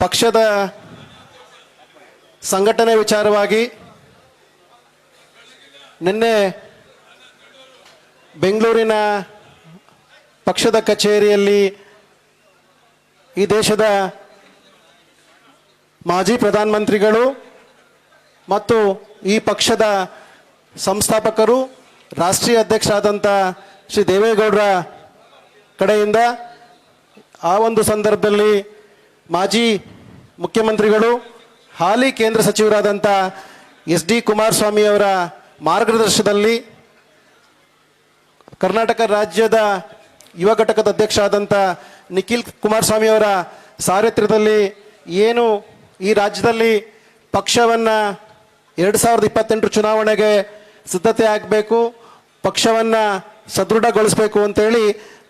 ಪಕ್ಷದ ಸಂಘಟನೆ ವಿಚಾರವಾಗಿ ನಿನ್ನೆ ಬೆಂಗಳೂರಿನ ಪಕ್ಷದ ಕಚೇರಿಯಲ್ಲಿ ಈ ದೇಶದ ಮಾಜಿ ಪ್ರಧಾನಮಂತ್ರಿಗಳು ಮತ್ತು ಈ ಪಕ್ಷದ ಸಂಸ್ಥಾಪಕರು, ರಾಷ್ಟ್ರೀಯ ಅಧ್ಯಕ್ಷರಾದಂಥ ಶ್ರೀ ದೇವೇಗೌಡರ ಕಡೆಯಿಂದ ಆ ಒಂದು ಸಂದರ್ಭದಲ್ಲಿ ಮಾಜಿ ಮುಖ್ಯಮಂತ್ರಿಗಳು, ಹಾಲಿ ಕೇಂದ್ರ ಸಚಿವರಾದಂಥ ಎಸ್ ಡಿ ಕುಮಾರಸ್ವಾಮಿಯವರ ಮಾರ್ಗದರ್ಶನದಲ್ಲಿ ಕರ್ನಾಟಕ ರಾಜ್ಯದ ಯುವ ಘಟಕದ ಅಧ್ಯಕ್ಷ ಆದಂಥ ನಿಖಿಲ್ ಕುಮಾರಸ್ವಾಮಿಯವರ ಸಾರಥ್ಯದಲ್ಲಿ ಏನು ಈ ರಾಜ್ಯದಲ್ಲಿ ಪಕ್ಷವನ್ನು ಎರಡು ಸಾವಿರದ ಇಪ್ಪತ್ತೆಂಟು ಚುನಾವಣೆಗೆ ಸಿದ್ಧತೆ ಆಗಬೇಕು, ಪಕ್ಷವನ್ನು ಸದೃಢಗೊಳಿಸಬೇಕು ಅಂತೇಳಿ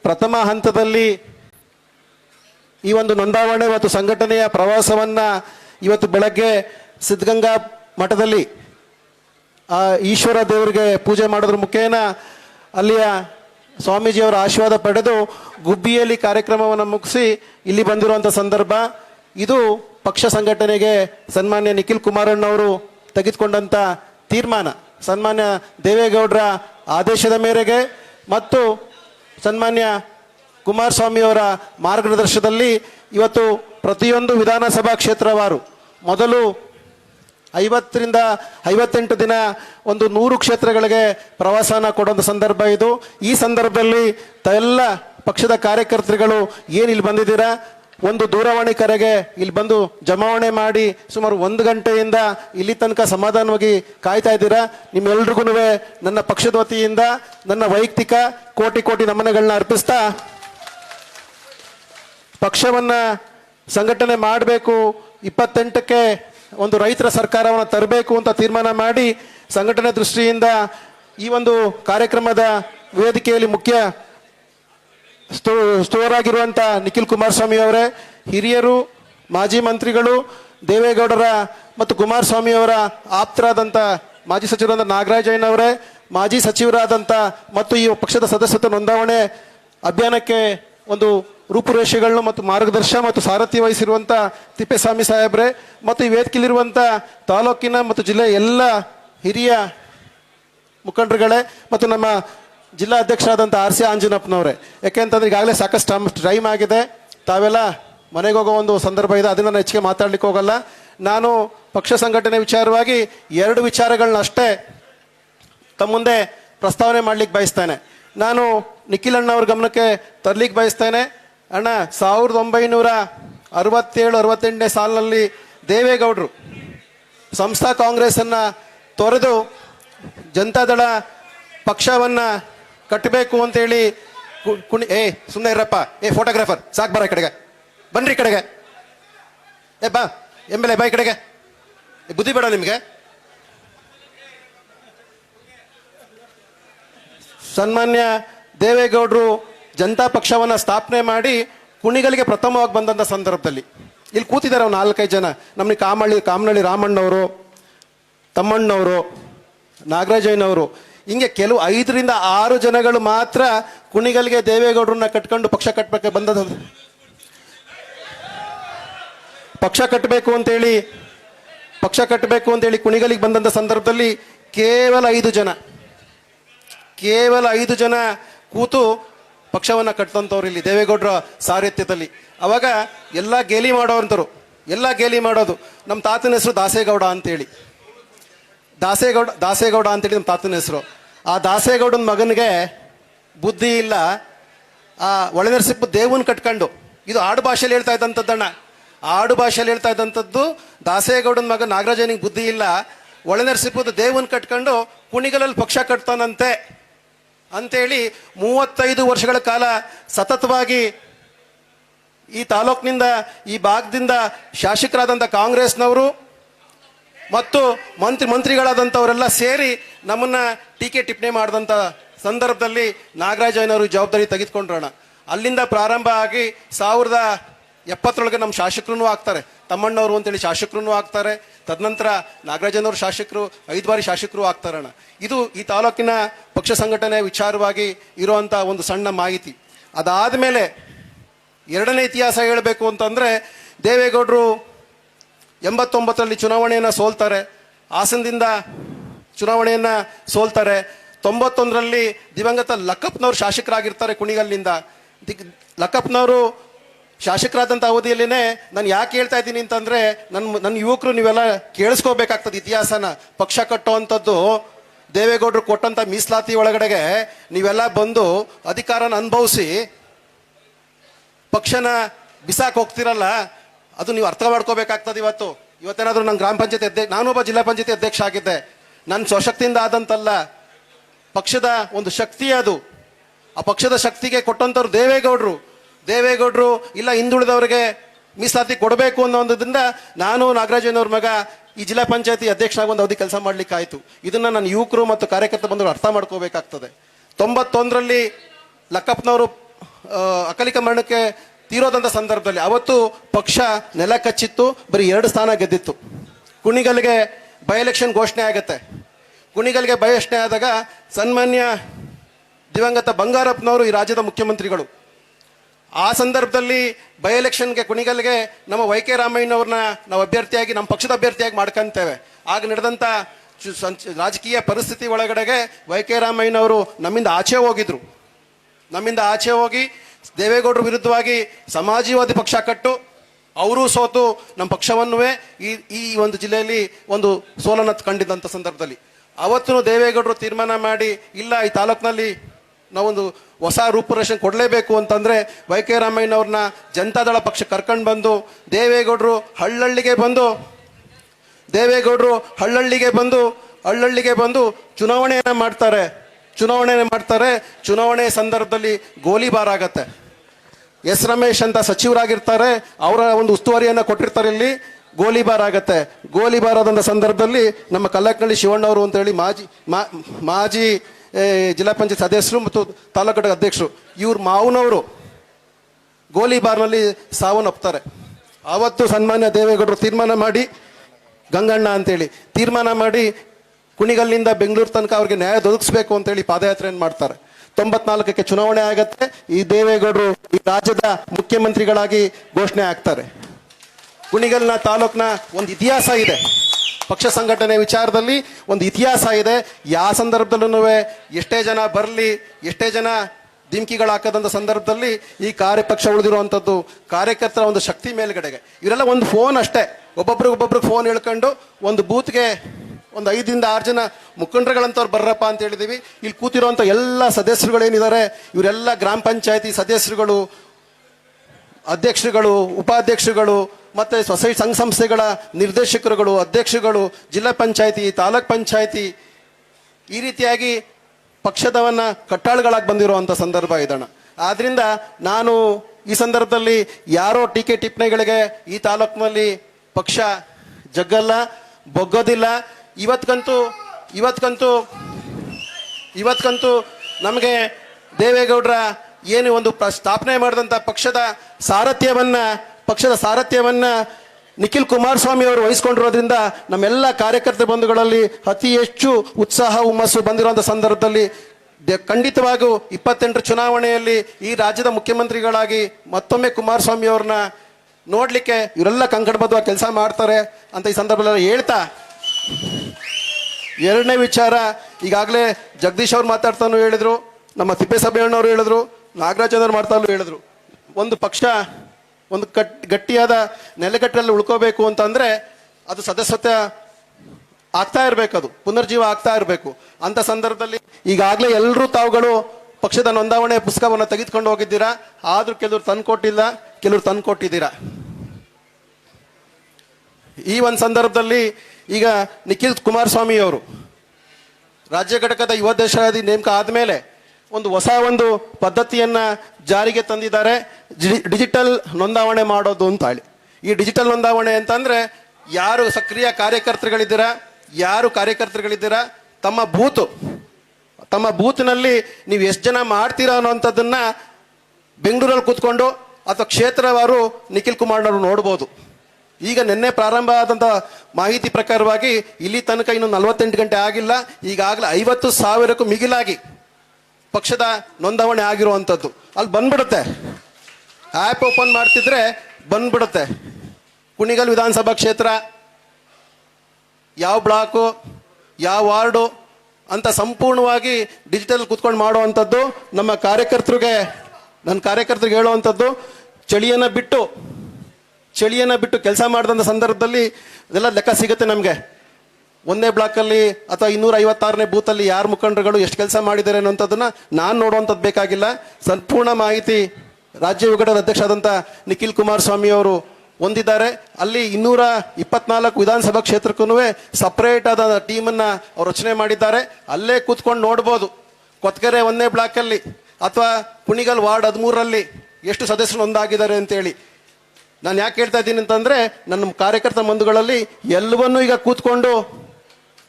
ಪ್ರಥಮ ಹಂತದಲ್ಲಿ ಈ ಒಂದು ನೋಂದಾವಣೆ ಮತ್ತು ಸಂಘಟನೆಯ ಪ್ರವಾಸವನ್ನು ಇವತ್ತು ಬೆಳಗ್ಗೆ ಸಿದ್ಧಗಂಗಾ ಮಠದಲ್ಲಿ, ಆ, ಈಶ್ವರ ದೇವರಿಗೆ ಪೂಜೆ ಮಾಡೋದ್ರ ಮುಖೇನ ಅಲ್ಲಿಯ ಸ್ವಾಮೀಜಿಯವರ ಆಶೀರ್ವಾದ ಪಡೆದು ಗುಬ್ಬಿಯಲ್ಲಿ ಕಾರ್ಯಕ್ರಮವನ್ನು ಮುಗಿಸಿ ಇಲ್ಲಿ ಬಂದಿರುವಂಥ ಸಂದರ್ಭ. ಇದು ಪಕ್ಷ ಸಂಘಟನೆಗೆ ಸನ್ಮಾನ್ಯ ನಿಖಿಲ್ ಕುಮಾರಣ್ಣವರು ತೆಗೆದುಕೊಂಡಂಥ ತೀರ್ಮಾನ. ಸನ್ಮಾನ್ಯ ದೇವೇಗೌಡರ ಆದೇಶದ ಮೇರೆಗೆ ಮತ್ತು ಸನ್ಮಾನ್ಯ ಕುಮಾರಸ್ವಾಮಿಯವರ ಮಾರ್ಗದರ್ಶನದಲ್ಲಿ ಇವತ್ತು ಪ್ರತಿಯೊಂದು ವಿಧಾನಸಭಾ ಕ್ಷೇತ್ರವಾರು ಮೊದಲು ಐವತ್ತರಿಂದ ಐವತ್ತೆಂಟು ದಿನ ಒಂದು ನೂರು ಕ್ಷೇತ್ರಗಳಿಗೆ ಪ್ರವಾಸನ ಕೊಡೋದು ಸಂದರ್ಭ ಇದು. ಈ ಸಂದರ್ಭದಲ್ಲಿ ತ ಎಲ್ಲ ಪಕ್ಷದ ಕಾರ್ಯಕರ್ತರುಗಳು ಏನು ಇಲ್ಲಿ ಬಂದಿದ್ದೀರಾ? ಒಂದು ದೂರವಾಣಿ ಕರೆಗೆ ಇಲ್ಲಿ ಬಂದು ಜಮಾವಣೆ ಮಾಡಿ ಸುಮಾರು ಒಂದು ಗಂಟೆಯಿಂದ ಇಲ್ಲಿ ತನಕ ಸಮಾಧಾನವಾಗಿ ಕಾಯ್ತಾ ಇದ್ದೀರಾ? ನಿಮ್ಮೆಲ್ರಿಗೂ ನನ್ನ ಪಕ್ಷದ ವತಿಯಿಂದ ನನ್ನ ವೈಯಕ್ತಿಕ ಕೋಟಿ ಕೋಟಿ ನಮನಗಳನ್ನ ಅರ್ಪಿಸ್ತಾ ಪಕ್ಷವನ್ನ ಸಂಘಟನೆ ಮಾಡಬೇಕು, ಇಪ್ಪತ್ತೆಂಟಕ್ಕೆ ಒಂದು ರೈತರ ಸರ್ಕಾರವನ್ನು ತರಬೇಕು ಅಂತ ತೀರ್ಮಾನ ಮಾಡಿ ಸಂಘಟನೆ ದೃಷ್ಟಿಯಿಂದ ಈ ಒಂದು ಕಾರ್ಯಕ್ರಮದ ವೇದಿಕೆಯಲ್ಲಿ ಮುಖ್ಯ ಸ್ಟೋ, ಸ್ಟೋರ್ ಆಗಿರುವಂಥ ನಿಖಿಲ್ ಕುಮಾರಸ್ವಾಮಿ ಅವರೇ, ಹಿರಿಯರು, ಮಾಜಿ ಮಂತ್ರಿಗಳು, ದೇವೇಗೌಡರ ಮತ್ತು ಕುಮಾರಸ್ವಾಮಿ ಅವರ ಆಪ್ತರಾದಂಥ ಮಾಜಿ ಸಚಿವರಾದ ನಾಗರಾಜ್ ಜೈನ್ ಅವರೇ, ಮಾಜಿ ಸಚಿವರಾದಂಥ ಮತ್ತು ಈ ಪಕ್ಷದ ಸದಸ್ಯತ್ವ ನೋಂದಾವಣೆ ಅಭಿಯಾನಕ್ಕೆ ಒಂದು ರೂಪುರೇಷೆಗಳನ್ನು ಮತ್ತು ಮಾರ್ಗದರ್ಶ ಮತ್ತು ಸಾರಥ್ಯ ವಹಿಸಿರುವಂಥ ತಿಪ್ಪೇಸ್ವಾಮಿ ಸಾಹೇಬ್ರೆ ಮತ್ತು ಈ ವೇದಿಕೆಯಲ್ಲಿರುವಂಥ ತಾಲೂಕಿನ ಮತ್ತು ಜಿಲ್ಲೆಯ ಎಲ್ಲ ಹಿರಿಯ ಮುಖಂಡರುಗಳೇ ಮತ್ತು ನಮ್ಮ ಜಿಲ್ಲಾ ಅಧ್ಯಕ್ಷರಾದಂಥ ಆರ್ ಸಿ ಆಂಜನಪ್ಪನವರೇ. ಯಾಕೆಂತಂದ್ರೆ ಈಗಾಗಲೇ ಸಾಕಷ್ಟು ಟೈಮ್ ಆಗಿದೆ. ತಾವೆಲ್ಲ ಮನೆಗೆ ಹೋಗೋ ಒಂದು ಸಂದರ್ಭ ಇದೆ, ಅದನ್ನು ನಾನು ಹೆಚ್ಚಿಗೆ ಮಾತಾಡ್ಲಿಕ್ಕೆ ಹೋಗಲ್ಲ. ನಾನು ಪಕ್ಷ ಸಂಘಟನೆ ವಿಚಾರವಾಗಿ ಎರಡು ವಿಚಾರಗಳನ್ನ ಅಷ್ಟೇ ತಮ್ಮ ಮುಂದೆ ಪ್ರಸ್ತಾವನೆ ಮಾಡ್ಲಿಕ್ಕೆ ಬಯಸ್ತೇನೆ. ನಾನು ನಿಖಿಲ್ ಅಣ್ಣ ಅವ್ರ ಗಮನಕ್ಕೆ ತರಲಿಕ್ಕೆ ಬಯಸ್ತೇನೆ. ಅಣ್ಣ, ಸಾವಿರದ ಒಂಬೈನೂರ ಅರವತ್ತೇಳು ಅರವತ್ತೆಂಟನೇ ಸಾಲಿನಲ್ಲಿ ದೇವೇಗೌಡರು ಸಂಸ್ಥಾ ಕಾಂಗ್ರೆಸ್ಸನ್ನು ತೊರೆದು ಜನತಾದಳ ಪಕ್ಷವನ್ನು ಕಟ್ಟಬೇಕು ಅಂತೇಳಿ ಕುಣಿ ಏ ಸುಮ್ಮನೆ ಇರಪ್ಪ. ಏ ಫೋಟೋಗ್ರಾಫರ್ ಸಾಕು ಬರ ಕಡೆಗೆ. ಬನ್ರಿ ಈ ಕಡೆಗೆ. ಏ, ಬಾ ಎಂ ಎಲ್ ಎ ಬಾಯ್ ಕಡೆಗೆ. ಬುದ್ಧಿ ಬೇಡ ನಿಮಗೆ. ಸನ್ಮಾನ್ಯ ದೇವೇಗೌಡರು ಜನತಾ ಪಕ್ಷವನ್ನು ಸ್ಥಾಪನೆ ಮಾಡಿ ಕುಣಿಗಳಿಗೆ ಪ್ರಥಮವಾಗಿ ಬಂದಂಥ ಸಂದರ್ಭದಲ್ಲಿ. ಇಲ್ಲಿ ಕೂತಿದ್ದಾರೆ ಅವ್ರು ನಾಲ್ಕೈದು ಜನ. ನಮಗೆ ಕಾಮಳ್ಳಿ ಕಾಮನಹಳ್ಳಿ ರಾಮಣ್ಣವರು, ತಮ್ಮಣ್ಣವರು ನಾಗರಾಜಯ್ಯನವರು ಹಿಂಗೆ ಕೆಲವು ಐದರಿಂದ ಆರು ಜನಗಳು ಮಾತ್ರ ಕುಣಿಗಳಿಗೆ ದೇವೇಗೌಡರನ್ನ ಕಟ್ಕೊಂಡು ಪಕ್ಷ ಕಟ್ಟಬೇಕು ಬಂದದ ಪಕ್ಷ ಕಟ್ಟಬೇಕು ಅಂತೇಳಿ, ಪಕ್ಷ ಕಟ್ಟಬೇಕು ಅಂತೇಳಿ ಕುಣಿಗಳಿಗೆ ಬಂದಂಥ ಸಂದರ್ಭದಲ್ಲಿ ಕೇವಲ ಐದು ಜನ. ಕೇವಲ ಐದು ಜನ ಕೂತು ಪಕ್ಷವನ್ನು ಕಟ್ಟಂಥವ್ರು ಇಲ್ಲಿ ದೇವೇಗೌಡರ ಸಾರಥ್ಯದಲ್ಲಿ. ಅವಾಗ ಎಲ್ಲ ಗೇಲಿ ಮಾಡೋವಂಥರು ಎಲ್ಲ ಗೇಲಿ ಮಾಡೋದು ನಮ್ಮ ತಾತನ ಹೆಸರು ದಾಸೇಗೌಡ ಅಂತೇಳಿ. ದಾಸೇಗೌಡ ದಾಸೇಗೌಡ ಅಂತೇಳಿ ನಮ್ಮ ತಾತನ ಹೆಸರು. ಆ ದಾಸೇಗೌಡನ ಮಗನಿಗೆ ಬುದ್ಧಿ ಇಲ್ಲ. ಆ ಒಳನರಸಿಪ್ಪ ದೇವನ್ ಕಟ್ಕೊಂಡು. ಇದು ಆಡು ಭಾಷೆಯಲ್ಲಿ ಹೇಳ್ತಾ ಇದ್ದಂಥದ್ದಣ್ಣ ಆಡು ಭಾಷೆಯಲ್ಲಿ ಹೇಳ್ತಾ ಇದ್ದಂಥದ್ದು ದಾಸೇಗೌಡನ ಮಗ ನಾಗರಾಜನಿಗೆ ಬುದ್ಧಿ ಇಲ್ಲ. ಒಳನರಸಿಪ್ಪದ ದೇವನ್ ಕಟ್ಕೊಂಡು ಕುಣಿಗಲಲ್ಲಿ ಪಕ್ಷ ಕಟ್ತಾನಂತೆ. ಅಂತೇಳಿ ಮೂವತ್ತೈದು ವರ್ಷಗಳ ಕಾಲ ಸತತವಾಗಿ ಈ ತಾಲೂಕಿನಿಂದ, ಈ ಭಾಗದಿಂದ ಶಾಸಕರಾದಂಥ ಕಾಂಗ್ರೆಸ್ನವರು ಮತ್ತು ಮಂತ್ರಿ ಮಂತ್ರಿಗಳಾದಂಥವರೆಲ್ಲ ಸೇರಿ ನಮ್ಮನ್ನ ಟೀಕೆ ಟಿಪ್ಪಣಿ ಮಾಡಿದಂಥ ಸಂದರ್ಭದಲ್ಲಿ ನಾಗರಾಜಯ್ಯನವರು ಜವಾಬ್ದಾರಿ ತೆಗೆದುಕೊಂಡ್ರೋಣ. ಅಲ್ಲಿಂದ ಪ್ರಾರಂಭ ಆಗಿ ಸಾವಿರದ ಎಪ್ಪತ್ತರೊಳಗೆ ನಮ್ಮ ಶಾಸಕರೂ ಆಗ್ತಾರೆ. ತಮ್ಮಣ್ಣವರು ಅಂತೇಳಿ ಶಾಸಕರೂ ಆಗ್ತಾರೆ. ತದನಂತರ ನಾಗರಾಜನವರು ಶಾಸಕರು, ಐದು ಬಾರಿ ಶಾಸಕರು ಆಗ್ತಾರಣ. ಇದು ಈ ತಾಲೂಕಿನ ಪಕ್ಷ ಸಂಘಟನೆ ವಿಚಾರವಾಗಿ ಇರುವಂಥ ಒಂದು ಸಣ್ಣ ಮಾಹಿತಿ. ಅದಾದ ಮೇಲೆ ಎರಡನೇ ಇತಿಹಾಸ ಹೇಳಬೇಕು ಅಂತಂದರೆ ದೇವೇಗೌಡರು ಎಂಬತ್ತೊಂಬತ್ತರಲ್ಲಿ ಚುನಾವಣೆಯನ್ನು ಸೋಲ್ತಾರೆ. ಹಾಸನದಿಂದ ಚುನಾವಣೆಯನ್ನು ಸೋಲ್ತಾರೆ. ತೊಂಬತ್ತೊಂದರಲ್ಲಿ ದಿವಂಗತ ಲಕ್ಕಪ್ಪನವರು ಶಾಸಕರಾಗಿರ್ತಾರೆ ಕುಣಿಗಲ್ಲಿಂದ. ದಿಗ್ ಲಕ್ಕಪ್ಪನವರು ಶಾಸಕರಾದಂಥ ಅವಧಿಯಲ್ಲೇ ನಾನು ಯಾಕೆ ಹೇಳ್ತಾ ಇದ್ದೀನಿ ಅಂತಂದರೆ ನನ್ನ ನನ್ನ ಯುವಕರು ನೀವೆಲ್ಲ ಕೇಳಿಸ್ಕೋಬೇಕಾಗ್ತದೆ ಇತಿಹಾಸನ. ಪಕ್ಷ ಕಟ್ಟುವಂಥದ್ದು ದೇವೇಗೌಡರು ಕೊಟ್ಟಂಥ ಮೀಸಲಾತಿ ಒಳಗಡೆಗೆ ನೀವೆಲ್ಲ ಬಂದು ಅಧಿಕಾರನ ಅನುಭವಿಸಿ ಪಕ್ಷನ ಬಿಸಾಕ್ ಹೋಗ್ತಿರಲ್ಲ, ಅದು ನೀವು ಅರ್ಥ ಮಾಡ್ಕೋಬೇಕಾಗ್ತದೆ ಇವತ್ತು. ಇವತ್ತೇನಾದರೂ ನಾನು ಗ್ರಾಮ ಪಂಚಾಯತಿ ಅಧ್ಯಕ್ಷ, ನಾನೊಬ್ಬ ಜಿಲ್ಲಾ ಪಂಚಾಯತಿ ಅಧ್ಯಕ್ಷ ಆಗಿದ್ದೆ. ನನ್ನ ಸ್ವಶಕ್ತಿಯಿಂದ ಆದಂತಲ್ಲ, ಪಕ್ಷದ ಒಂದು ಶಕ್ತಿ ಅದು. ಆ ಪಕ್ಷದ ಶಕ್ತಿಗೆ ಕೊಟ್ಟಂಥವ್ರು ದೇವೇಗೌಡರು. ದೇವೇಗೌಡರು ಇಲ್ಲ ಹಿಂದುಳಿದವರಿಗೆ ಮೀಸಲಾತಿ ಕೊಡಬೇಕು ಅನ್ನೋದ್ರಿಂದ ನಾನು ನಾಗರಾಜನವ್ರ ಮಗ ಈ ಜಿಲ್ಲಾ ಪಂಚಾಯತಿ ಅಧ್ಯಕ್ಷನಾಗಿ ಒಂದು ಅವಧಿ ಕೆಲಸ ಮಾಡ್ಲಿಕ್ಕೆ ಇದನ್ನು ನನ್ನ ಯುವಕರು ಮತ್ತು ಕಾರ್ಯಕರ್ತ ಬಂಧುಗಳು ಅರ್ಥ ಮಾಡ್ಕೋಬೇಕಾಗ್ತದೆ. ತೊಂಬತ್ತೊಂದರಲ್ಲಿ ಲಕ್ಕಪ್ಪನವರು ಅಕಲಿಕ ಮರಣಕ್ಕೆ ತೀರೋದಂಥ ಸಂದರ್ಭದಲ್ಲಿ ಅವತ್ತು ಪಕ್ಷ ನೆಲ ಕಚ್ಚಿತ್ತು, ಬರೀ ಎರಡು ಸ್ಥಾನ ಗೆದ್ದಿತ್ತು. ಕುಣಿಗಲ್ಗೆ ಬೈ ಎಲೆಕ್ಷನ್ ಘೋಷಣೆ ಆಗುತ್ತೆ. ಕುಣಿಗಲ್ಗೆ ಬೈ ಎಲೆಕ್ಷನ್ ಆದಾಗ ಸನ್ಮಾನ್ಯ ದಿವಂಗತ ಬಂಗಾರಪ್ಪನವರು ಈ ರಾಜ್ಯದ ಮುಖ್ಯಮಂತ್ರಿಗಳು. ಆ ಸಂದರ್ಭದಲ್ಲಿ ಬೈ ಎಲೆಕ್ಷನ್ಗೆ ಕುಣಿಗಲ್ಗೆ ನಮ್ಮ ವೈ ಕೆ ರಾಮಯ್ಯನವ್ರನ್ನ ನಾವು ಅಭ್ಯರ್ಥಿಯಾಗಿ, ನಮ್ಮ ಪಕ್ಷದ ಅಭ್ಯರ್ಥಿಯಾಗಿ ಮಾಡ್ಕೊಂತೇವೆ. ಆಗ ನಡೆದಂಥ ರಾಜಕೀಯ ಪರಿಸ್ಥಿತಿ ಒಳಗಡೆಗೆ ವೈ ಕೆ ರಾಮಯ್ಯನವರು ನಮ್ಮಿಂದ ಆಚೆ ಹೋಗಿದ್ರು. ನಮ್ಮಿಂದ ಆಚೆ ಹೋಗಿ ದೇವೇಗೌಡರ ವಿರುದ್ಧವಾಗಿ ಸಮಾಜವಾದಿ ಪಕ್ಷ ಕಟ್ಟು, ಅವರೂ ಸೋತು ನಮ್ಮ ಪಕ್ಷವನ್ನು ಈ ಈ ಒಂದು ಜಿಲ್ಲೆಯಲ್ಲಿ ಒಂದು ಸೋಲನ್ನು ಕಂಡಿದ್ದಂಥ ಸಂದರ್ಭದಲ್ಲಿ. ಅವತ್ತು ದೇವೇಗೌಡರು ತೀರ್ಮಾನ ಮಾಡಿ, ಇಲ್ಲ, ಈ ತಾಲೂಕಿನಲ್ಲಿ ನಾವೊಂದು ಹೊಸ ರೂಪುರೇಷನ್ ಕೊಡಲೇಬೇಕು ಅಂತಂದರೆ ವೈ ಕೆ ರಾಮಯ್ಯನವ್ರನ್ನ ಜನತಾದಳ ಪಕ್ಷ ಕರ್ಕೊಂಡು ಬಂದು, ದೇವೇಗೌಡರು ಹಳ್ಳಳ್ಳಿಗೆ ಬಂದು, ದೇವೇಗೌಡರು ಹಳ್ಳಳ್ಳಿಗೆ ಬಂದು ಹಳ್ಳಳ್ಳಿಗೆ ಬಂದು ಚುನಾವಣೆಯನ್ನು ಮಾಡ್ತಾರೆ. ಚುನಾವಣೆ ಮಾಡ್ತಾರೆ. ಚುನಾವಣೆ ಸಂದರ್ಭದಲ್ಲಿ ಗೋಲಿಬಾರ್ ಆಗತ್ತೆ. ಎಸ್ ರಮೇಶ್ ಅಂತ ಸಚಿವರಾಗಿರ್ತಾರೆ. ಅವರ ಒಂದು ಉಸ್ತುವಾರಿಯನ್ನು ಕೊಟ್ಟಿರ್ತಾರೆ ಇಲ್ಲಿ. ಗೋಲಿಬಾರ್ ಆಗತ್ತೆ. ಗೋಲಿಬಾರ್ ಆದಂಥ ಸಂದರ್ಭದಲ್ಲಿ ನಮ್ಮ ಕಲ್ಲಕ್ಕಳ್ಳಿ ಶಿವಣ್ಣವರು ಅಂತೇಳಿ ಮಾಜಿ ಮಾಜಿ ಜಿಲ್ಲಾ ಪಂಚಾಯತ್ ಸದಸ್ಯರು ಮತ್ತು ತಾಲೂಕು ಘಟಕ ಅಧ್ಯಕ್ಷರು, ಇವರು ಮಾವನವರು ಗೋಲಿಬಾರ್ನಲ್ಲಿ ಸಾವನ್ನಪ್ತಾರೆ ಆವತ್ತು ಸನ್ಮಾನ್ಯ ದೇವೇಗೌಡರು ತೀರ್ಮಾನ ಮಾಡಿ, ಗಂಗಣ್ಣ ಅಂತೇಳಿ ತೀರ್ಮಾನ ಮಾಡಿ ಕುಣಿಗಲ್ಲಿಂದ ಬೆಂಗಳೂರು ತನಕ ಅವ್ರಿಗೆ ನ್ಯಾಯ ದೊದಗಿಸ್ಬೇಕು ಅಂತೇಳಿ ಪಾದಯಾತ್ರೆಯನ್ನು ಮಾಡ್ತಾರೆ. ತೊಂಬತ್ನಾಲ್ಕಕ್ಕೆ ಚುನಾವಣೆ ಆಗತ್ತೆ. ಈ ದೇವೇಗೌಡರು ಈ ರಾಜ್ಯದ ಮುಖ್ಯಮಂತ್ರಿಗಳಾಗಿ ಘೋಷಣೆ ಆಗ್ತಾರೆ. ಕುಣಿಗಲ್ನ ತಾಲೂಕಿನ ಒಂದು ಇತಿಹಾಸ ಇದೆ. ಪಕ್ಷ ಸಂಘಟನೆ ವಿಚಾರದಲ್ಲಿ ಒಂದು ಇತಿಹಾಸ ಇದೆ. ಯಾವ ಸಂದರ್ಭದಲ್ಲೂ ಎಷ್ಟೇ ಜನ ಬರಲಿ, ಎಷ್ಟೇ ಜನ ಧಿಮ್ಕಿಗಳು ಹಾಕದಂಥ ಸಂದರ್ಭದಲ್ಲಿ ಈ ಕಾರ್ಯಪಕ್ಷ ಉಳಿದಿರುವಂಥದ್ದು ಕಾರ್ಯಕರ್ತರ ಒಂದು ಶಕ್ತಿ ಮೇಲುಗಡೆಗೆ. ಇವರೆಲ್ಲ ಒಂದು ಫೋನ್ ಅಷ್ಟೇ. ಒಬ್ಬೊಬ್ರಿಗೆ ಒಬ್ಬೊಬ್ರಿಗೆ ಫೋನ್ ಹೇಳ್ಕೊಂಡು ಒಂದು ಬೂತ್ಗೆ ಒಂದು ಐದರಿಂದ ಆರು ಜನ ಮುಖಂಡರುಗಳಂತವ್ರು ಬರ್ರಪ್ಪ ಅಂತ ಹೇಳಿದೀವಿ ಇಲ್ಲಿ ಕೂತಿರುವಂಥ ಎಲ್ಲ ಸದಸ್ಯರುಗಳೇನಿದ್ದಾರೆ, ಇವರೆಲ್ಲ ಗ್ರಾಮ ಪಂಚಾಯತಿ ಸದಸ್ಯರುಗಳು, ಅಧ್ಯಕ್ಷರುಗಳು, ಉಪಾಧ್ಯಕ್ಷರುಗಳು ಮತ್ತೆ ಸೊಸೈಟಿ ಸಂಘ ಸಂಸ್ಥೆಗಳ ನಿರ್ದೇಶಕರುಗಳು, ಅಧ್ಯಕ್ಷರುಗಳು, ಜಿಲ್ಲಾ ಪಂಚಾಯಿತಿ, ತಾಲೂಕ್ ಪಂಚಾಯಿತಿ ಈ ರೀತಿಯಾಗಿ ಪಕ್ಷದವನ್ನ ಕಟ್ಟಾಳುಗಳಾಗಿ ಬಂದಿರುವಂಥ ಸಂದರ್ಭ ಇದಣ ಆದ್ದರಿಂದ ನಾನು ಈ ಸಂದರ್ಭದಲ್ಲಿ ಯಾರೋ ಟೀಕೆ ಟಿಪ್ಪಣಿಗಳಿಗೆ ಈ ತಾಲೂಕಿನಲ್ಲಿ ಪಕ್ಷ ಜಗ್ಗಲ್ಲ, ಬೊಗ್ಗೋದಿಲ್ಲ. ಇವತ್ಕಂತೂ ಇವತ್ಕಂತೂ ಇವತ್ಕಂತೂ ನಮಗೆ ದೇವೇಗೌಡರ ಏನು ಒಂದು ಸ್ಥಾಪನೆ ಮಾಡಿದಂಥ ಪಕ್ಷದ ಸಾರಥ್ಯವನ್ನ ಪಕ್ಷದ ಸಾರಥ್ಯವನ್ನ ನಿಖಿಲ್ ಕುಮಾರಸ್ವಾಮಿ ಅವರು ವಹಿಸಿಕೊಂಡಿರೋದ್ರಿಂದ ನಮ್ಮೆಲ್ಲ ಕಾರ್ಯಕರ್ತ ಬಂಧುಗಳಲ್ಲಿ ಅತಿ ಹೆಚ್ಚು ಉತ್ಸಾಹ, ಹುಮ್ಮಸ್ಸು ಬಂದಿರುವಂಥ ಸಂದರ್ಭದಲ್ಲಿ ಖಂಡಿತವಾಗೂ ಇಪ್ಪತ್ತೆಂಟರ ಚುನಾವಣೆಯಲ್ಲಿ ಈ ರಾಜ್ಯದ ಮುಖ್ಯಮಂತ್ರಿಗಳಾಗಿ ಮತ್ತೊಮ್ಮೆ ಕುಮಾರಸ್ವಾಮಿ ಅವ್ರನ್ನ ನೋಡ್ಲಿಕ್ಕೆ ಇವರೆಲ್ಲ ಕಂಕಣಬದ್ಧವಾಗಿ ಕೆಲಸ ಮಾಡ್ತಾರೆ ಅಂತ ಈ ಸಂದರ್ಭದಲ್ಲಿ ಹೇಳ್ತಾ. ಎರಡನೇ ವಿಚಾರ, ಈಗಾಗಲೇ ಜಗದೀಶ್ ಅವ್ರು ಮಾತಾಡ್ತಾನು ಹೇಳಿದ್ರು, ನಮ್ಮ ತಿಪ್ಪೇಸ್ವಾಮಿಯಣ್ಣವರು ಹೇಳಿದ್ರು ನಾಗರಾಜನವ್ರು ಮಾಡ್ತಾನು ಹೇಳಿದ್ರು. ಒಂದು ಪಕ್ಷ ಒಂದು ಕಟ್, ಗಟ್ಟಿಯಾದ ನೆಲೆಗಟ್ಟಲ್ಲಿ ಉಳ್ಕೋಬೇಕು ಅಂತಂದರೆ ಅದು ಸದಸ್ಯತೆ ಆಗ್ತಾ ಇರಬೇಕು ಅದು. ಪುನರ್ಜೀವ ಆಗ್ತಾ ಇರಬೇಕು. ಅಂತ ಸಂದರ್ಭದಲ್ಲಿ ಈಗಾಗಲೇ ಎಲ್ಲರೂ ತಾವುಗಳು ಪಕ್ಷದ ನೋಂದಾವಣೆ ಪುಸ್ತಕವನ್ನು ತೆಗೆದುಕೊಂಡು ಹೋಗಿದ್ದೀರಾ? ಆದರೂ ಕೆಲವರು ತಂದ್ಕೊಟ್ಟಿಲ್ಲ, ಕೆಲವರು ತಂದ್ಕೊಟ್ಟಿದ್ದೀರಾ? ಈ ಒಂದು ಸಂದರ್ಭದಲ್ಲಿ ಈಗ ನಿಖಿಲ್ ಕುಮಾರಸ್ವಾಮಿ ಅವರು ರಾಜ್ಯ ಘಟಕದ ಯುವ ದೇಶಾದಿ ನೇಮಕ ಆದಮೇಲೆ ಒಂದು ಹೊಸ ಒಂದು ಪದ್ಧತಿಯನ್ನ ಜಾರಿಗೆ ತಂದಿದ್ದಾರೆ. ಡಿಜಿಟಲ್ ನೋಂದಾವಣೆ ಮಾಡೋದು ಅಂತ ಹೇಳಿ ಈ ಡಿಜಿಟಲ್ ನೋಂದಾವಣೆ ಅಂತಂದರೆ ಯಾರು ಸಕ್ರಿಯ ಕಾರ್ಯಕರ್ತರುಗಳಿದ್ದೀರಾ, ಯಾರು ಕಾರ್ಯಕರ್ತರುಗಳಿದ್ದೀರಾ, ತಮ್ಮ ಬೂತು. ತಮ್ಮ ಬೂತ್ನಲ್ಲಿ ನೀವು ಎಷ್ಟು ಜನ ಮಾಡ್ತೀರಾ ಅನ್ನೋವಂಥದ್ದನ್ನು ಬೆಂಗಳೂರಲ್ಲಿ ಕೂತ್ಕೊಂಡು ಅಥವಾ ಕ್ಷೇತ್ರವಾರು ನಿಖಿಲ್ ಕುಮಾರ್ನವರು ನೋಡ್ಬೋದು. ಈಗ ನಿನ್ನೆ ಪ್ರಾರಂಭ ಆದಂಥ ಮಾಹಿತಿ ಪ್ರಕಾರವಾಗಿ ಇಲ್ಲಿ ತನಕ ಇನ್ನೂ ನಲವತ್ತೆಂಟು ಗಂಟೆ ಆಗಿಲ್ಲ. ಈಗಾಗಲೇ ಐವತ್ತು ಸಾವಿರಕ್ಕೂ ಮಿಗಿಲಾಗಿ ಪಕ್ಷದ ನೋಂದಾವಣೆ ಆಗಿರುವಂಥದ್ದು ಅಲ್ಲಿ ಬಂದ್ಬಿಡುತ್ತೆ. ಆ್ಯಪ್ ಓಪನ್ ಮಾಡ್ತಿದ್ರೆ ಬಂದ್ಬಿಡುತ್ತೆ. ಕುಣಿಗಲ್ ವಿಧಾನಸಭಾ ಕ್ಷೇತ್ರ, ಯಾವ ಬ್ಲಾಕು, ಯಾವ ವಾರ್ಡು, ಅಂತ ಸಂಪೂರ್ಣವಾಗಿ ಡಿಜಿಟಲ್ ಕೂತ್ಕೊಂಡು ಮಾಡುವಂಥದ್ದು ನಮ್ಮ ಕಾರ್ಯಕರ್ತರಿಗೆ, ನನ್ನ ಕಾರ್ಯಕರ್ತರಿಗೆ ಹೇಳುವಂಥದ್ದು ಚಳಿಯನ್ನು ಬಿಟ್ಟು ಚಳಿಯನ್ನು ಬಿಟ್ಟು ಕೆಲಸ ಮಾಡಿದಂಥ ಸಂದರ್ಭದಲ್ಲಿ ಅದೆಲ್ಲ ಲೆಕ್ಕ ಸಿಗುತ್ತೆ ನಮಗೆ. ಒಂದೇ ಬ್ಲಾಕಲ್ಲಿ ಅಥವಾ ಇನ್ನೂರ ಐವತ್ತಾರನೇ ಬೂತಲ್ಲಿ ಯಾರು ಮುಖಂಡರುಗಳು ಎಷ್ಟು ಕೆಲಸ ಮಾಡಿದ್ದಾರೆ ಅನ್ನೋಂಥದ್ದನ್ನು ನಾನು ನೋಡುವಂಥದ್ದು ಬೇಕಾಗಿಲ್ಲ. ಸಂಪೂರ್ಣ ಮಾಹಿತಿ ರಾಜ್ಯ ವಿಘಟದ ಅಧ್ಯಕ್ಷ ಆದಂಥ ನಿಖಿಲ್ ಕುಮಾರಸ್ವಾಮಿ ಅವರು ಹೊಂದಿದ್ದಾರೆ. ಅಲ್ಲಿ ಇನ್ನೂರ ಇಪ್ಪತ್ನಾಲ್ಕು ವಿಧಾನಸಭಾ ಕ್ಷೇತ್ರಕ್ಕೂ ಸಪರೇಟ್ ಆದ ಟೀಮನ್ನು ಅವ್ರು ರಚನೆ ಮಾಡಿದ್ದಾರೆ. ಅಲ್ಲೇ ಕೂತ್ಕೊಂಡು ನೋಡ್ಬೋದು. ಕೊತ್ಕೆರೆ ಒಂದನೇ ಬ್ಲಾಕಲ್ಲಿ ಅಥವಾ ಕುಣಿಗಲ್ ವಾರ್ಡ್ ಹದಿಮೂರರಲ್ಲಿ ಎಷ್ಟು ಸದಸ್ಯರು ಒಂದಾಗಿದ್ದಾರೆ ಅಂತೇಳಿ. ನಾನು ಯಾಕೆ ಹೇಳ್ತಾ ಇದ್ದೀನಿ ಅಂತಂದರೆ, ನನ್ನ ಕಾರ್ಯಕರ್ತ ಬಂಧುಗಳಲ್ಲಿ ಎಲ್ಲವನ್ನೂ ಈಗ ಕೂತ್ಕೊಂಡು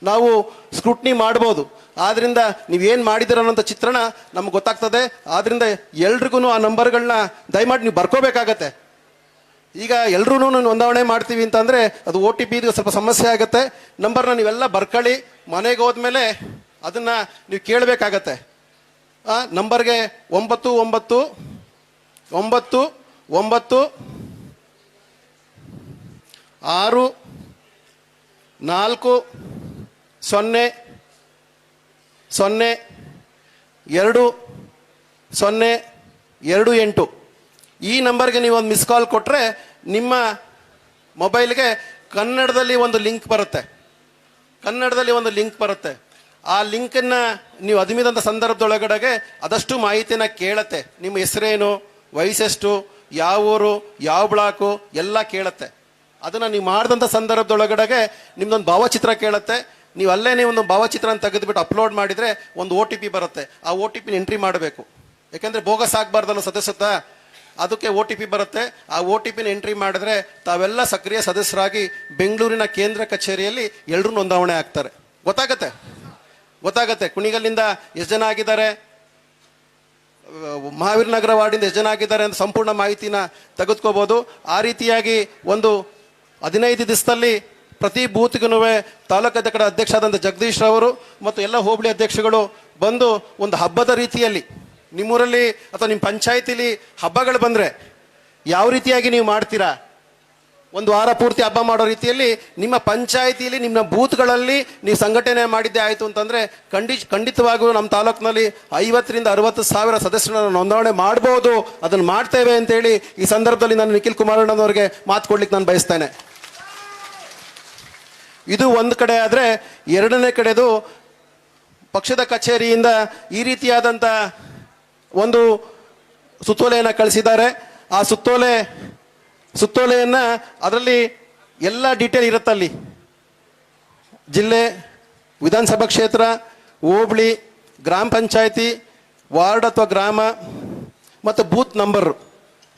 ನಾವು ಸ್ಕ್ರೂಟ್ನಿ ಮಾಡ್ಬೋದು. ಆದ್ರಿಂದ ನೀವೇನು ಮಾಡಿದಿರ ಅನ್ನೋಂಥ ಚಿತ್ರಣ ನಮ್ಗೆ ಗೊತ್ತಾಗ್ತದೆ. ಆದ್ರಿಂದ ಎಲ್ರಿಗೂ ಆ ನಂಬರ್ಗಳನ್ನ ದಯಮಾಡಿ ನೀವು ಬರ್ಕೋಬೇಕಾಗತ್ತೆ. ಈಗ ಎಲ್ಲರೂ ನೋಂದಾವಣೆ ಮಾಡ್ತೀವಿ ಅಂತಂದರೆ ಅದು ಓ ಟಿ ಪಿ ಸ್ವಲ್ಪ ಸಮಸ್ಯೆ ಆಗುತ್ತೆ. ನಂಬರ್ನ ನೀವೆಲ್ಲ ಬರ್ಕೊಳ್ಳಿ. ಮನೆಗೆ ಹೋದ್ಮೇಲೆ ಅದನ್ನು ನೀವು ಕೇಳಬೇಕಾಗತ್ತೆ. ನಂಬರ್ಗೆ ಒಂಬತ್ತು ಒಂಬತ್ತು ಒಂಬತ್ತು ಒಂಬತ್ತು, ಆರು, ನಾಲ್ಕು ಸೊನ್ನೆ ಸೊನ್ನೆ, ಎರಡು ಸೊನ್ನೆ, ಎರಡು, ಎಂಟು. ಈ ನಂಬರ್ಗೆ ನೀವು ಒಂದು ಮಿಸ್ ಕಾಲ್ ಕೊಟ್ಟರೆ ನಿಮ್ಮ ಮೊಬೈಲ್ಗೆ ಕನ್ನಡದಲ್ಲಿ ಒಂದು ಲಿಂಕ್ ಬರುತ್ತೆ. ಕನ್ನಡದಲ್ಲಿ ಒಂದು ಲಿಂಕ್ ಬರುತ್ತೆ. ಆ ಲಿಂಕನ್ನು ನೀವು ಅದುಮಿದಂಥ ಸಂದರ್ಭದೊಳಗಡೆಗೆ ಅದಷ್ಟು ಮಾಹಿತಿನ ಕೇಳತ್ತೆ. ನಿಮ್ಮ ಹೆಸರೇನು, ವಯಸ್ಸೆಷ್ಟು, ಯಾವ ಊರು, ಯಾವ ಬ್ಲಾಕು, ಎಲ್ಲ ಕೇಳತ್ತೆ. ಅದನ್ನು ನೀವು ಮಾಡಿದಂಥ ಸಂದರ್ಭದೊಳಗಡೆಗೆ ನಿಮ್ಮದೊಂದು ಭಾವಚಿತ್ರ ಕೇಳುತ್ತೆ. ನೀವು ಅಲ್ಲೇ ಒಂದು ಭಾವಚಿತ್ರನ ತೆಗೆದುಬಿಟ್ಟು ಅಪ್ಲೋಡ್ ಮಾಡಿದರೆ ಒಂದು ಒ ಟಿ ಪಿ ಬರುತ್ತೆ. ಆ ಒ ಟಿ ಪಿನ ಎಂಟ್ರಿ ಮಾಡಬೇಕು. ಯಾಕೆಂದರೆ ಬೋಗಸ್ ಆಗಬಾರ್ದಲ್ಲ ಸದಸ್ಯತ್ವ. ಅದಕ್ಕೆ ಒ ಟಿ ಪಿ ಬರುತ್ತೆ. ಆ ಒ ಟಿ ಪಿನ ಎಂಟ್ರಿ ಮಾಡಿದ್ರೆ ತಾವೆಲ್ಲ ಸಕ್ರಿಯ ಸದಸ್ಯರಾಗಿ ಬೆಂಗಳೂರಿನ ಕೇಂದ್ರ ಕಚೇರಿಯಲ್ಲಿ ಎಲ್ಲರೂ ನೋಂದಾವಣೆ ಆಗ್ತಾರೆ. ಗೊತ್ತಾಗತ್ತೆ? ಗೊತ್ತಾಗತ್ತೆ. ಕುಣಿಗಲ್ಲಿಂದ ಎಷ್ಟು ಜನ ಆಗಿದ್ದಾರೆ? ಮಹಾವೀರ ನಗರ ವಾರ್ಡಿಂದ ಎಷ್ಟು ಜನ ಆಗಿದ್ದಾರೆ ಅಂತ ಸಂಪೂರ್ಣ ಮಾಹಿತಿನ ತೆಗೆದುಕೋಬೋದು. ಆ ರೀತಿಯಾಗಿ ಒಂದು ಹದಿನೈದು ದಿವಸದಲ್ಲಿ ಪ್ರತಿ ಬೂತ್ಗೂ ತಾಲೂಕು ಅಧ್ಯಕ್ಷರ ಅಧ್ಯಕ್ಷ ಆದಂಥ ಜಗದೀಶ್ ರವರು ಮತ್ತು ಎಲ್ಲ ಹೋಬಳಿ ಅಧ್ಯಕ್ಷಗಳು ಬಂದು ಒಂದು ಹಬ್ಬದ ರೀತಿಯಲ್ಲಿ ನಿಮ್ಮೂರಲ್ಲಿ ಅಥವಾ ನಿಮ್ಮ ಪಂಚಾಯತಿಲಿ ಹಬ್ಬಗಳು ಬಂದರೆ ಯಾವ ರೀತಿಯಾಗಿ ನೀವು ಮಾಡ್ತೀರಾ? ಒಂದು ವಾರ ಪೂರ್ತಿ ಹಬ್ಬ ಮಾಡೋ ರೀತಿಯಲ್ಲಿ ನಿಮ್ಮ ಪಂಚಾಯಿತಿಯಲ್ಲಿ ನಿಮ್ಮ ಬೂತ್ಗಳಲ್ಲಿ ನೀವು ಸಂಘಟನೆ ಮಾಡಿದ್ದೆ ಆಯಿತು ಅಂತಂದರೆ ಖಂಡಿ ಖಂಡಿತವಾಗಿಯೂ ನಮ್ಮ ತಾಲೂಕಿನಲ್ಲಿ ಐವತ್ತರಿಂದ ಅರವತ್ತು ಸಾವಿರ ಸದಸ್ಯರನ್ನು ನೋಂದಣಿ ಮಾಡ್ಬೋದು. ಅದನ್ನು ಮಾಡ್ತೇವೆ ಅಂತೇಳಿ ಈ ಸಂದರ್ಭದಲ್ಲಿ ನಾನು ನಿಖಿಲ್ ಕುಮಾರಣ್ಣನವರಿಗೆ ಮಾತು ಕೊಡ್ಲಿಕ್ಕೆ ನಾನು ಬಯಸ್ತೇನೆ. ಇದು ಒಂದು ಕಡೆ ಆದರೆ ಎರಡನೇ ಕಡೆದು ಪಕ್ಷದ ಕಚೇರಿಯಿಂದ ಈ ರೀತಿಯಾದಂಥ ಒಂದು ಸುತ್ತೋಲೆಯನ್ನು ಕಳಿಸಿದ್ದಾರೆ. ಆ ಸುತ್ತೋಲೆ, ಸುತ್ತೋಲೆಯನ್ನು ಅದರಲ್ಲಿ ಎಲ್ಲ ಡೀಟೇಲ್ ಇರುತ್ತಲ್ಲಿ ಜಿಲ್ಲೆ, ವಿಧಾನಸಭಾ ಕ್ಷೇತ್ರ, ಹೋಬಳಿ, ಗ್ರಾಮ ಪಂಚಾಯಿತಿ, ವಾರ್ಡ್ ಅಥವಾ ಗ್ರಾಮ, ಮತ್ತು ಬೂತ್ ನಂಬರು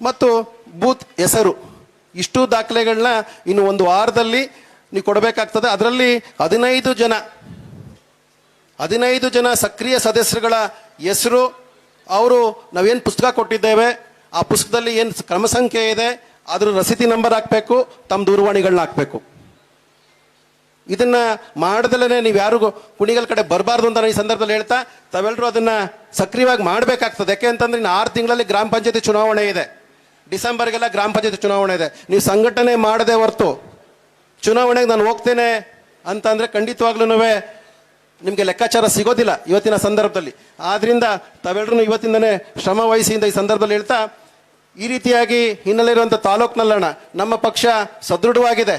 ಮತ್ತು ಬೂತ್ ಹೆಸರು. ಇಷ್ಟು ದಾಖಲೆಗಳನ್ನ ಇನ್ನು ಒಂದು ವಾರದಲ್ಲಿ ನೀವು ಕೊಡಬೇಕಾಗ್ತದೆ. ಅದರಲ್ಲಿ ಹದಿನೈದು ಜನ ಹದಿನೈದು ಜನ ಸಕ್ರಿಯ ಸದಸ್ಯರುಗಳ ಹೆಸರು, ಅವರು ನಾವೇನು ಪುಸ್ತಕ ಕೊಟ್ಟಿದ್ದೇವೆ, ಆ ಪುಸ್ತಕದಲ್ಲಿ ಏನು ಕ್ರಮ ಸಂಖ್ಯೆ ಇದೆ, ಅದರ ರಸೀದಿ ನಂಬರ್ ಹಾಕಬೇಕು ತಮ್ಮ ದೂರವಾಣಿಗಳನ್ನ ಹಾಕಬೇಕು. ಇದನ್ನು ಮಾಡದಲ್ಲೇ ನೀವು ಯಾರಿಗೂ ಕುಣಿಗಲ್ ಕಡೆ ಬರಬಾರ್ದು ಅಂತ ಈ ಸಂದರ್ಭದಲ್ಲಿ ಹೇಳ್ತಾ ತಾವೆಲ್ಲರೂ ಅದನ್ನು ಸಕ್ರಿಯವಾಗಿ ಮಾಡಬೇಕಾಗ್ತದೆ. ಯಾಕೆ ಅಂತಂದ್ರೆ ಇನ್ನು ಆರು ತಿಂಗಳಲ್ಲಿ ಗ್ರಾಮ ಪಂಚಾಯತಿ ಚುನಾವಣೆ ಇದೆ. ಡಿಸೆಂಬರ್ಗೆಲ್ಲ ಗ್ರಾಮ ಪಂಚಾಯತಿ ಚುನಾವಣೆ ಇದೆ. ನೀವು ಸಂಘಟನೆ ಮಾಡದೆ ಹೊರತು ಚುನಾವಣೆಗೆ ನಾನು ಹೋಗ್ತೇನೆ ಅಂತಂದ್ರೆ ಖಂಡಿತವಾಗ್ಲೂ ನಿಮಗೆ ಲೆಕ್ಕಾಚಾರ ಸಿಗೋದಿಲ್ಲ ಇವತ್ತಿನ ಸಂದರ್ಭದಲ್ಲಿ. ಆದ್ದರಿಂದ ತಾವೆಲ್ಲರೂ ಇವತ್ತಿಂದನೇ ಶ್ರಮ ವಹಿಸಿಯಿಂದ ಈ ಸಂದರ್ಭದಲ್ಲಿ ಹೇಳ್ತಾ, ಈ ರೀತಿಯಾಗಿ ಹಿನ್ನೆಲೆ ಇರುವಂಥ ತಾಲೂಕಿನಲ್ಲಣ ನಮ್ಮ ಪಕ್ಷ ಸದೃಢವಾಗಿದೆ.